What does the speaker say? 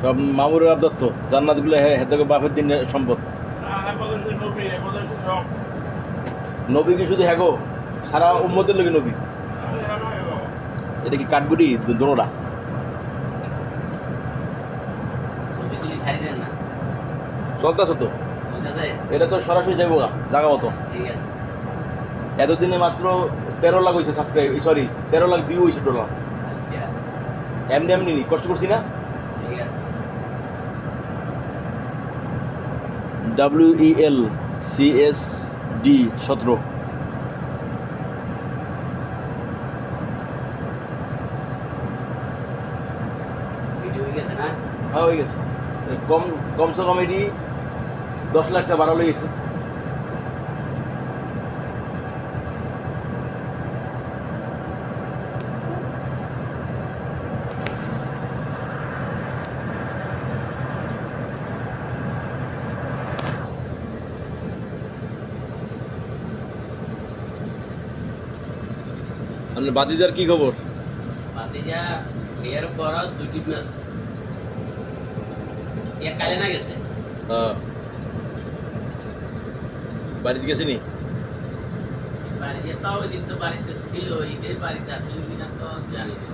সব মামুরের আবদত্ত জান্নাতগুলো হেদাকে বাপের দিন সম্পদ। নবী কি শুধু হ্যাগো? সারা উম্মতের লোক নবী। এটা কি কাঠগুড়ি? দোনোটা চলতেছ তো? এটা তো সরাসরি যাইবো জাগা মতো। এতদিনে মাত্র তেরো লাখ হয়েছে সাবস্ক্রাইব সরি তেরো লাখ ভিউ হয়েছে টোটাল। আচ্ছা। এমনি এমনি নি, কষ্ট করছি না? ঠিক আছে W E L C S D সতেরো হয়ে হ্যাঁ গেছে। কম কমসে কম এটি দশ লাখটা বাড়ালো গেছে আপনার বাদিদার কি খবর? ভাতিজা বিয়ের পর দুটি ম্যাচ এক কালে না গেছে? হ্যাঁ। বাড়িতে গেছিনি? বাড়িতে তাও দিন তো বাড়িতে ছিল ঈদের বাড়িতে আসলে কিনা তো জানি না।